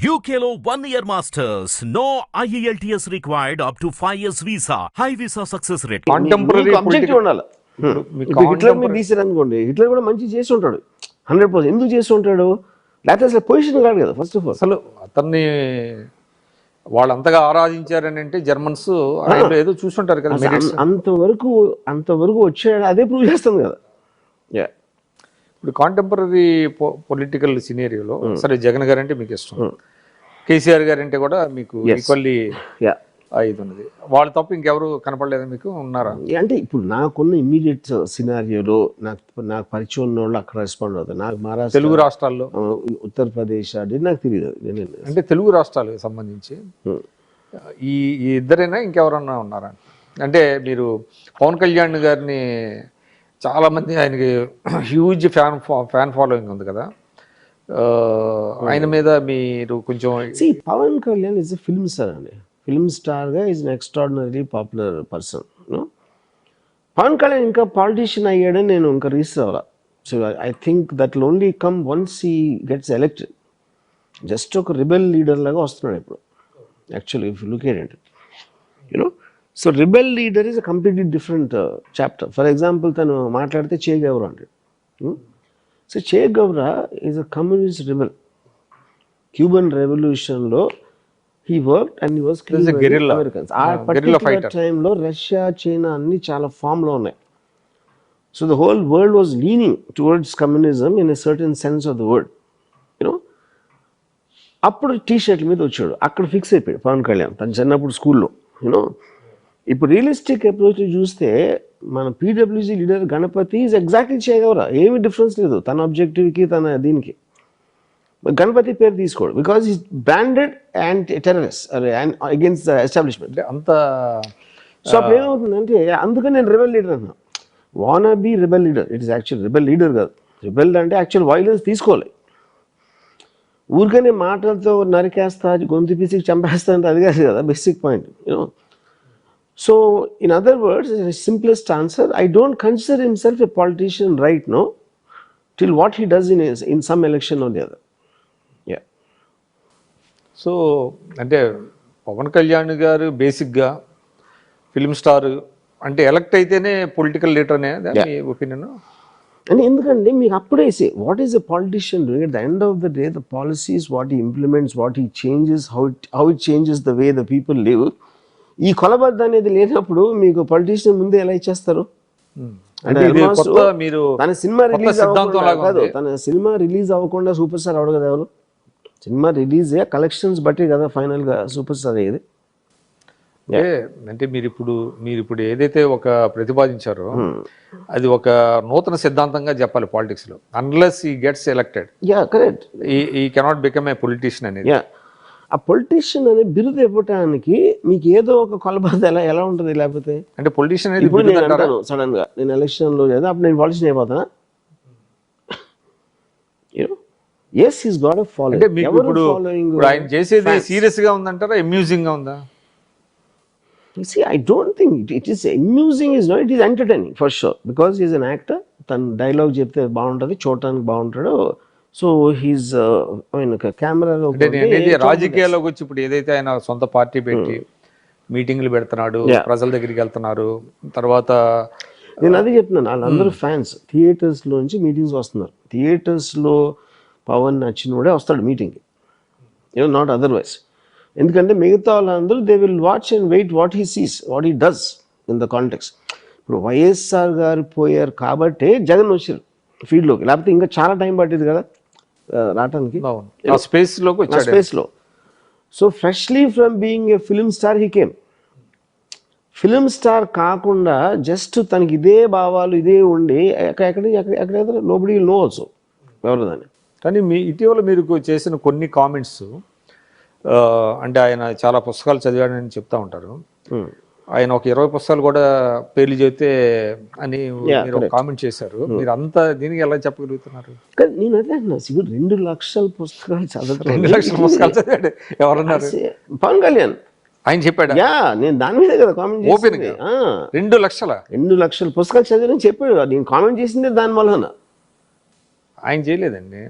One year masters. No E IELTS required up to 5 years visa. High visa success rate. Contemporary objective ఉండాలి. Hitler మీరు తీసారు అనుకోండి. Hitler కూడా మంచి చేసి ఉంటాడు హండ్రెడ్ పర్సెంట్ ఎందుకు చేసి ఉంటాడు లేకపోతే అసలు పొజిషన్ కాదు కదా ఫస్ట్ ఆఫ్ ఆల్ అసలు అతన్ని వాళ్ళు అంతగా ఆరాధించారని అంటే జర్మన్స్ ఆయనలో ఏదో చూసుంటారు కదా. అంతవరకు అంతవరకు వచ్చాడు అదే ప్రూవ్ చేస్తుంది కదా. యా ఇప్పుడు కాంటెంపరీ పొలిటికల్ సినేరియోలో సరే జగన్ గారు అంటే మీకు ఇష్టం. కేసీఆర్ గారు అంటే కూడా మీకు ఈక్వల్లీ ఇది ఉన్నది వాళ్ళు తప్ప ఇంకెవరు కనపడలేదా మీకు? ఉన్నారా? అంటే ఇప్పుడు నాకున్న ఇమ్మీడియట్ సినారియోలో నాకు నాకు పరిచయం ఉన్న వాళ్ళు అక్కడ రెస్పాండ్ అవుతారు. నాకు మహారాష్ట్ర తెలుగు రాష్ట్రాల్లో? ఉత్తరప్రదేశ్ అది నాకు తెలియదు అంటే తెలుగు రాష్ట్రాలకు సంబంధించి Hmm. ఈ ఈ ఇద్దరైనా ఇంకెవరన్నా ఉన్నారా? అంటే మీరు పవన్ కళ్యాణ్ గారిని చాలా మంది ఆయనకి హ్యూజ్ ఫ్యాన్ ఫ్యాన్ ఫాలోయింగ్ ఉంది కదా. ఆయన మీద మీరు కొంచెం Pawan Kalyan is a film star అండి. ఫిల్మ్ స్టార్గా is an extraordinary popular person Pawan Kalyan ఇంకా పాలిటీషియన్ అయ్యాడని నేను ఇంకా research అవ్వాల? So I think that only come once he gets elected just ఒక రిబెల్ లీడర్ లాగా వస్తున్నాడు ఇప్పుడు. Actually if look at you know so rebel leader is a completely different chapter for example తను మాట్లాడితే Che Guevara అంటాడు. So Che Guevara is a communist rebel Cuban రెవల్యూషన్లో he work and he was. Americans ఆ particular. టైంలో Russia China అన్ని చాలా ఫామ్లో ఉన్నాయి. So the whole world was leaning towards communism in a certain sense of the word you know అప్పుడు T షర్ట్ల మీద వచ్చాడు. అక్కడ ఫిక్స్ అయిపోయాడు పవన్ కళ్యాణ్. తను చిన్నప్పుడు స్కూల్లో యూనో ఇప్పుడు రియలిస్టిక్ అప్రోచ్ చూస్తే మన PWG leader Ganapati is exactly చేయగలరా ఏమి డిఫరెన్స్ లేదు. తన అబ్జెక్టివ్కి తన దీనికి. గణపతి పేరు తీసుకోడు. Because is branded and terrorist against the establishment అంత సో అప్పుడు ఏమవుతుందంటే అందుకని నేను రిబెల్ లీడర్ అన్నా. Wanna be rebel leader it is actual rebel leader కాదు. రిబెల్ అంటే యాక్చువల్ వైలెన్స్ తీసుకోవాలి ఊరికనే మాటలతో నరికేస్తా గొంతు పిసికి చంపేస్తా అంటే అది కాదు కదా basic point you know so in other words simplest answer I don't consider himself a politician right no till what he does in in some election on the other yeah so అంటే పవన్ కళ్యాణ్ గారు బేసిక్గా film star అంటే elect అయితేనే political leader అనే మీ opinion అని ఎందుకంటే మీకు అప్పుడే what is a politician doing at the end of the day the policies what he implements what he changes how it how it changes the way the people live ఈ కొలబద్ద అనేది లేనప్పుడు మీకు పొలిటీషియన్ ముందే ఎలా ఇచ్చేస్తారు? అంటే మీరు తన సినిమా రిలీజ్ కాదు. తన సినిమా రిలీజ్ అవ్వకుండా సూపర్ స్టార్ అవడు కదా ఎవరు? సినిమా రిలీజ్ కలెక్షన్స్ బట్టి కదా ఫైనల్గా సూపర్ స్టార్ అయ్యేది. అంటే అంటే మీరు ఇప్పుడు మీరు ఇప్పుడు ఏదైతే ఒక ప్రతిపాదించారో అది ఒక నూతన సిద్ధాంతంగా చెప్పాలి పాలిటిక్స్లో unless he gets elected ya correct he cannot become a politician అనేది. ఆ పొలిటీషియన్ అనే బిరుదు ఇవ్వటానికి మీకు ఏదో ఒక కొలబద్ద ఎలా ఎలా ఉంటుంది లేకపోతే? అంటే పొలిటీషియన్ ఇప్పుడు నేను? అంటాను సడన్గా నేను ఎలక్షన్లో లేదా అప్పుడు నేను పాలిటిషియన్ అయిపోతానా? ఎస్ ఈస్ గాడ్ ఆఫ్ అంటే మీకు ఇప్పుడు ఆయన చేసేది సీరియస్గా ఉందంటారా? అమ్యూజింగ్గా ఉందా don't think it, it is amusing is not, it is entertaining for sure. Because he is an actor, తన డైలాగ్ చెప్తే బాగుంటుంది చూడటానికి బాగుంటాడు. సో హీస్ ఐ మీన్ కెమెరాలో రాజకీయాల్లోకి వచ్చి ఇప్పుడు ఏదైతే ఆయన సొంత పార్టీ పెట్టి మీటింగ్లు పెడుతున్నాడు. ప్రజల దగ్గరికి వెళ్తున్నారు తర్వాత నేను అదే చెప్తున్నాను వాళ్ళందరూ ఫ్యాన్స్ థియేటర్స్ నుంచి మీటింగ్స్ వస్తున్నారు. థియేటర్స్లో పవన్ నచ్చినోడే వస్తాడు మీటింగ్కి. యూనో నాట్ అదర్వైజ్ ఎందుకంటే మిగతా వాళ్ళందరూ they will watch and wait what he sees what he does in the context ఇప్పుడు వైఎస్ఆర్ గారు పోయారు కాబట్టే జగన్ వచ్చారు ఫీల్డ్లోకి లేకపోతే ఇంకా చాలా టైం పట్టేది కదా. రావటానికి? స్పేస్లోకి వచ్చాడు. స్పేస్లో. So freshly from being a film star he came. Film star కాకుండా జస్ట్ తనకి ఇదే భావాలు ఇదే ఉండి ఎక్కడ ఎక్కడ ఎక్కడ ఎక్కడ లోబడి నో ఆల్సో ఎవరు దాన్ని? కానీ మీ ఇటీవల మీరు చేసిన కొన్ని కామెంట్స్ అంటే ఆయన చాలా పుస్తకాలు చదివాడని చెప్తా ఉంటారు. ఆయన ఒక ఇరవై పుస్తకాలు కూడా పేర్లు చెబితే అని మీరు కామెంట్ చేశారు. మీరు అంత దీనికి ఎలా చెప్పగలుగుతున్నారు? నేను అదే అంటున్నా శివుడు రెండు లక్షల పుస్తకాలు చదవటం రెండు లక్షల పుస్తకాలు చదివాడు. ఎవరన్నారు? పవన్ కళ్యాణ్ ఆయన చెప్పాడా? యా నేను దాని మీద కదా కామెంట్? ఆ, రెండు లక్షల? రెండు లక్షల పుస్తకాలు చదివానని చెప్పాడు. నేను కామెంట్ చేసిందే దాని వలన. ఆయన చేయలేదండి.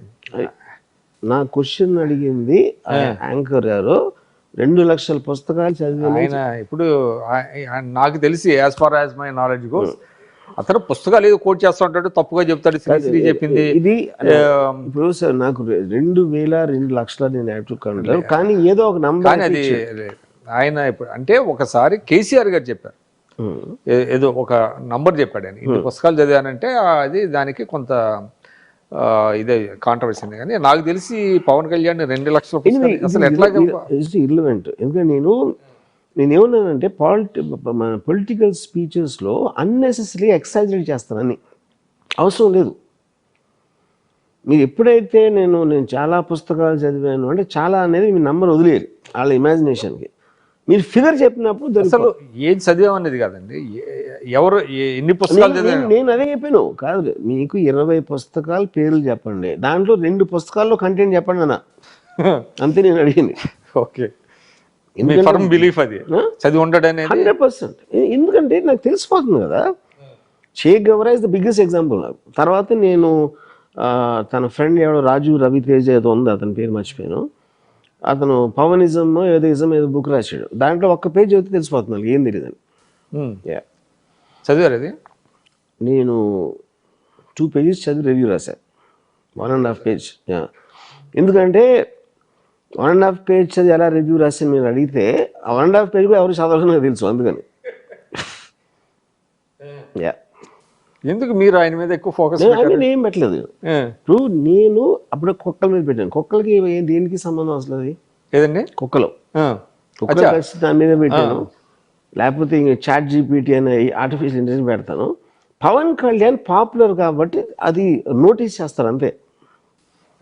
నా క్వశ్చన్ అడిగింది యాంకర్ గారు. రెండు లక్షల పుస్తకాలు చదివి ఆయన ఇప్పుడు నాకు తెలిసి as far as my knowledge goes అతను పుస్తకాలు ఏదో కోట్ చేస్తూ ఉంటాడు తప్పుగా చెప్తాడు శ్రీశ్రీ చెప్పింది. ఇది ఇప్పుడు సార్ నాకు రెండు వేల రెండు లక్షల నేను యాక్టివ్ కానీ ఏదో ఒక నంబర్ కానీ అది ఆయన ఇప్పుడు అంటే ఒకసారి కేసీఆర్ గారు చెప్పారు. ఏదో ఒక నంబర్ చెప్పాడు ఆయన. ఇన్ని పుస్తకాలు చదివానంటే అది దానికి కొంత ఇదే కాంట్రవర్సీ కానీ నాకు తెలిసి పవన్ కళ్యాణ్ రెండు లక్షల పుస్తకాలు అసలు ఎట్లా ఇర్లవెంట్ ఎందుకంటే నేను నేను ఏమన్నానంటే పాలిటి మన పొలిటికల్ స్పీచెస్లో అన్నెసెసరీ ఎక్సైజరేట్ చేస్తానని. అవసరం లేదు. మీరు ఎప్పుడైతే నేను నేను చాలా పుస్తకాలు చదివాను అంటే చాలా అనేది మీ నంబర్ వదిలేరు వాళ్ళ ఇమాజినేషన్కి మీరు ఫిగర్ చెప్పినప్పుడు అసలు ఏది చదివామనేది కాదండి. ఎవరు ఎన్ని పుస్తకాలు నేను- అదే చెప్పాను. కాదు మీకు ఇరవై పుస్తకాలు పేర్లు చెప్పండి. దాంట్లో రెండు పుస్తకాల్లో కంటెంట్ చెప్పండి అన్న. అంతే నేను అడిగింది. ఓకే. ఫర్మ్ బిలీఫ్ అది. చదివి ఉండడు అనేది హండ్రెడ్ పర్సెంట్. ఎందుకంటే నాకు తెలిసిపోతుంది కదా. Che Guevara is the biggest example నాకు. తర్వాత నేను తన ఫ్రెండ్ ఎవడో రాజు రవితేజ ఏదో ఉంది అతని పేరు మర్చిపోయాను. అతను పవనిజం ఏదో ఇజం ఏదో బుక్ రాశాడు. దాంట్లో ఒక్క పేజ్ చదివితే తెలిసిపోతుంది ఏం తెలియదని ఉమ్. చదివారు అది నేను టూ పేజెస్ చదివి రివ్యూ రాశాను వన్ అండ్ హాఫ్ పేజ్ ఎందుకంటే వన్ అండ్ హాఫ్ పేజ్ చదివి ఎలా రివ్యూ రాశాను మీరు అడిగితే ఆ వన్ అండ్ హాఫ్ పేజ్ కూడా ఎవరు చదవాలని నాకు తెలుసు అందుకని. యా ఎందుకు మీరు ఆయన మీద ఎక్కువ ఫోకస్ నేను ఏం పెట్టలేదు. ఇప్పుడు నేను అప్పుడు కుక్కల మీద పెట్టాను. కుక్కలకి దేనికి సంబంధం అసలు అది? ఏదండి? కుక్కలు. ఆ. కుక్కలు కలిసి దాని మీద పెట్టాను. లేకపోతే ఇంక చాట్ జీపీటీ అనే ఆర్టిఫిషియల్ ఇంటెలిజెన్స్ పెడతాను. పవన్ కళ్యాణ్ పాపులర్ కాబట్టి అది నోటీస్ చేస్తారు అంతే.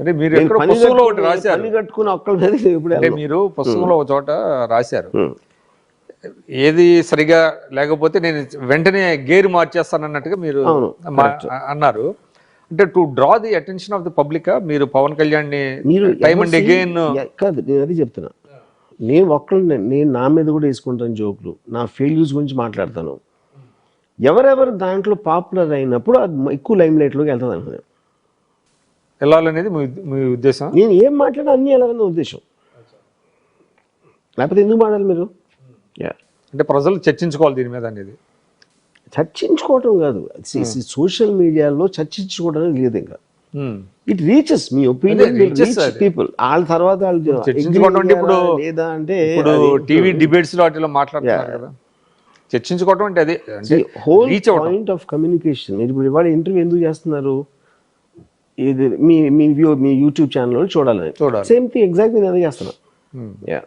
అంటే మీరు పుస్తకంలో ఒకటి రాశారు. కట్టుకుని ఒక్కల మీద ఇప్పుడు మీరు పుస్తకంలో ఒక చోట రాశారు. ఏది సరిగా లేకపోతే నేను వెంటనే గేర్ మార్చేస్తాను అన్నట్టుగా మీరు అన్నారు. అంటే to draw the attention of the public మీరు పవన్ కళ్యాణ్ని మీరు టైమ్ అండ్ అగైన్ కాదు నేను అది చెప్తున్నా. నేను ఒక్కళ్ళని నేను నా మీద కూడా వేసుకుంటాను జోకులు. నా ఫెయిల్యూర్స్ గురించి మాట్లాడతాను. ఎవరెవరు దాంట్లో పాపులర్ అయినప్పుడు అది ఎక్కువ లైమ్ లైట్లోకి వెళ్తుంది అనుకున్నాను వెళ్ళాలనేది మీ ఉద్ద- మీ ఉద్దేశం? నేను ఏం మాట్లాడా అన్నీ ఎలాగన్న ఉద్దేశం. లేకపోతే ఎందుకు మాట్లాడాలి మీరు? అంటే ప్రజలు చర్చించుకోవాలి దీని మీద అనేది. చర్చించుకోవటం కాదు. సోషల్ మీడియాలో చర్చించుకోవడం లేదు ఇంకా. ఇట్ రీచెస్ మీ ఒపీనియన్. పీపుల్ వాళ్ళ తర్వాత వాళ్ళు చర్చించుకోవడం అంటే ఇప్పుడు లేదా అంటే ఇప్పుడు టీవీ డిబేట్స్లో వాటిలో మాట్లాడుతున్నారు కదా. చర్చించుకోవడం అంటే అదే హోల్ పాయింట్ ఆఫ్ కమ్యూనికేషన్ ఇప్పుడు ఇవాళ ఇంటర్వ్యూ ఎందుకు చేస్తున్నారు? ఇది మీ మీ వ్యూ మీ యూట్యూబ్ చూడాలని. చూడాలి. సేమ్ థింగ్ ఎగ్జాక్ట్ నేను అదే చేస్తున్నా. Hmm. యా